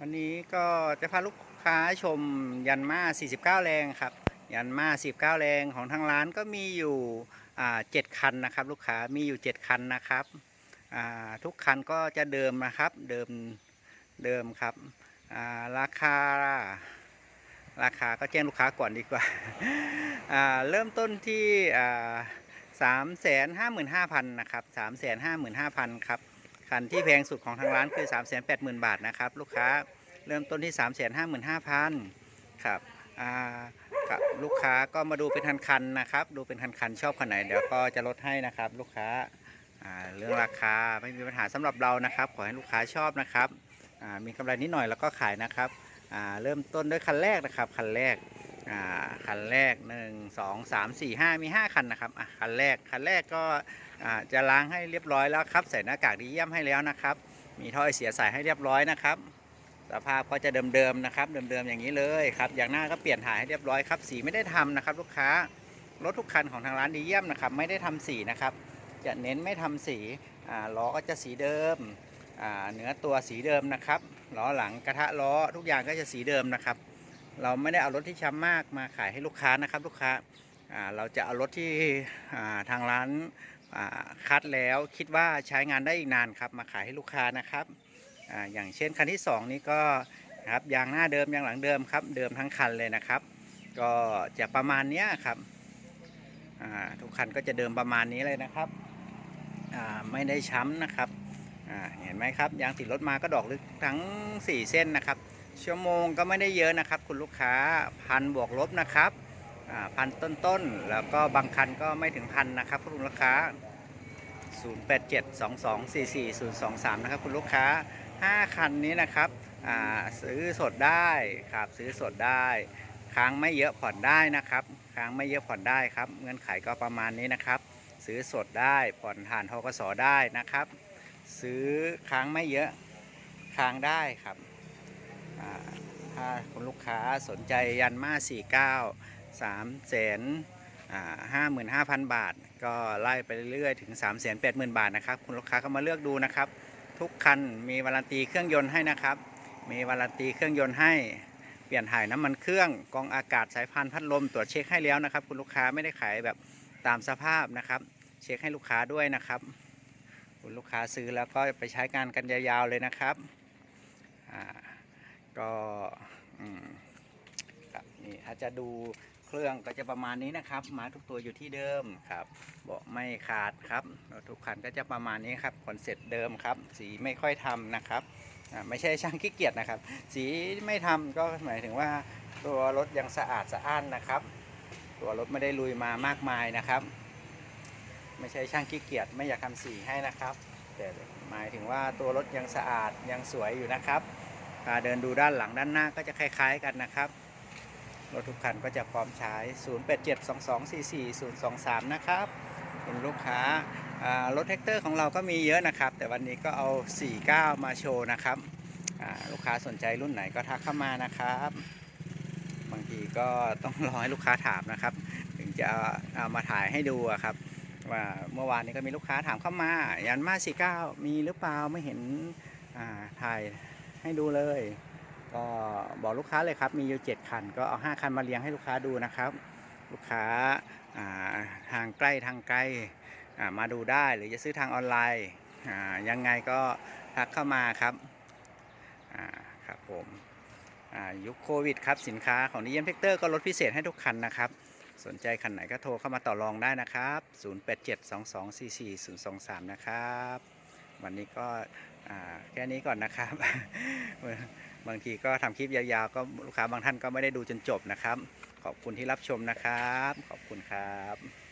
วันนี้ก็จะพาลูกค้าชมยันมา49 แรงครับ ยันมา49 แรงของทางร้านก็มีอยู่อ่า7คันนะครับ ลูกค้ามีอยู่ 7 คันนะครับทุกคันก็จะเดิมนะครับเดิมเดิมครับราคาราคาก็แจ้งลูกค้าก่อนดีกว่าอ่าเริ่มต้นที่สามแสนห้าหมื่นห้าพันนะครับสามแสนห้าหมื่นห้าพันครับ คันที่แพงสุดของทางร้านคือ 3 8 0 0 0 0 บาทนะครับ ลูกค้าเริ่มต้นที่ 3 5 5 0 0 0ครับอ่าครับลูกค้าก็มาดูเป็นคันๆนะครับ ดูเป็นคันๆชอบคันไหนเดี๋ยวก็จะลดให้นะครับ ลูกค้าอ่าเรื่องราคาไม่มีปัญหาสำหรับเรานะครับ ขอให้ลูกค้าชอบนะครับอ่ามีกำไรนิดหน่อยแล้วก็ขายนะครับอ่าเริ่มต้นด้วยคันแรกนะครับคันแรก อ่าคันแรก1 2 3 4 5มี5คันนะครับอะคันแรกคันแรกก็อ่าจะล้างให้เรียบร้อยแล้วครับ ใส่หน้ากากดีเยี่ยมให้แล้วนะครับ มีท่อไอเสียใส่ให้เรียบร้อยนะครับสภาพก็จะเดิมๆนะครับเดิมๆอย่างนี้เลยครับอย่างหน้าก็เปลี่ยนถ่ายให้เรียบร้อยครับสีไม่ได้ทำนะครับ ลูกค้ารถทุกคันของทางร้านดีเยี่ยมนะครับ ไม่ได้ทำสีนะครับ จะเน้นไม่ทำสีอ่าล้อก็จะสีเดิมอ่าเนื้อตัวสีเดิมนะครับล้อหลังกระทะล้อทุกอย่างก็จะสีเดิมนะครับ เราไม่ได้เอารถที่ช้ำมากมาขายให้ลูกค้านะครับ ลูกค้าเราจะเอารถที่ทางร้านคัดแล้วคิดว่าใช้งานได้อีกนานครับ มาขายให้ลูกค้านะครับออย่างเช่นคันที่ 2 นี้ก็ครับยางหน้าเดิมยางหลังเดิมครับ เดิมทั้งคันเลยนะครับ ก็จะประมาณนี้ครับทุกคันก็จะเดิมประมาณนี้เลยนะครับไม่ได้ช้ำนะครับเห็นไหมครับยางติดรถมาก็ดอกลึกทั้ง 4 เส้นนะครับ ชั่วโมงก็ไม่ได้เยอะนะครับ คุณลูกค้าพันบวกลบนะครับพันต้นๆ แล้วก็บางคันก็ไม่ถึงพันนะครับคุณลูกค้า 0872244023 นะครับคุณลูกค้า 5 คันนี้นะครับซื้อสดได้ครับซื้อสดได้ค้างไม่เยอะผ่อนได้นะครับค้างไม่เยอะผ่อนได้ครับเงื่อนไขก็ประมาณนี้นะครับ ซื้อสดได้ผ่อนผ่านทกสได้นะครับ ซื้อค้างไม่เยอะค้างได้ครับ คุณลูกค้าสนใจยันมา49 3 0 0 0 0ห้าหมื่นห้าพันบาท ก็ไล่ไปเรื่อยๆถึง3 8 0 0 0 0บาทนะครับ คุณลูกค้าก็มาเลือกดูนะครับ ทุกคันมีวารันตีเครื่องยนต์ให้นะครับ มีวารันตีเครื่องยนต์ให้เปลี่ยนถ่ายน้ำมันเครื่องกองอากาศสายพานพัดลมตรวจเช็คให้แล้วนะครับ คุณลูกค้าไม่ได้ขายแบบตามสภาพนะครับ เช็คให้ลูกค้าด้วยนะครับ คุณลูกค้าซื้อแล้วก็ไปใช้งานกันยาวๆเลยนะครับ อ่า ก็ ครับนี่ถ้าจะดูเครื่องก็จะประมาณนี้นะครับม้ทุกตัวอยู่ที่เดิมครับเบาะไม่ขาดครับรถทุกคันก็จะประมาณนี้ครับคอนเซ็ปต์เดิมครับ สีไม่ค่อยทำนะครับไม่ใช่ช่างขี้เกียจนะครับ สีไม่ทำก็หมายถึงว่าตัวรถยังสะอาดสะอ้านนะครับ ตัวรถไม่ได้ลุยมามากมายนะครับ ไม่ใช่ช่างขี้เกียจไม่อยากทำสีให้นะครับ แต่หมายถึงว่าตัวรถยังสะอาดยังสวยอยู่นะครับ พาเดินดูด้านหลังด้านหน้าก็จะคล้าย ๆ กันนะครับรถทุกคันก็จะพร้อมใช้ 0872244023 นะครับคุณลูกค้ารถแท็กเตอร์ของเราก็มีเยอะนะครับ แต่วันนี้ก็เอา 49 มาโชว์นะครับลูกค้าสนใจรุ่นไหนก็ทักเข้ามานะครับ บางทีก็ต้องรอให้ลูกค้าถามนะครับ ถึงจะเอามาถ่ายให้ดูครับ ว่าเมื่อวานนี้ก็มีลูกค้าถามเข้ามา ยันมา49 มีหรือเปล่าไม่เห็นถ่าย ให้ดูเลย ก็บอกลูกค้าเลยครับ มีอยู่ 7 คัน ก็เอา 5 คันมาเลี้ยงให้ลูกค้าดูนะครับ ลูกค้าาทางใกล้ทางไกลมาดูได้หรือจะซื้อทางออนไลน์ยังไงก็ทักเข้ามาครับครับผมยุคโควิดครับสินค้าของนิยมเทคเตอร์ก็ลดพิเศษให้ทุกคันนะครับ สนใจคันไหนก็โทรเข้ามาต่อรองได้นะครับ 0872244023 นะครับ วันนี้ก็ แค่นี้ก่อนนะครับ บางทีก็ทำคลิปยาวๆ ก็ลูกค้าบางท่านก็ไม่ได้ดูจนจบนะครับ ขอบคุณที่รับชมนะครับ ขอบคุณครับ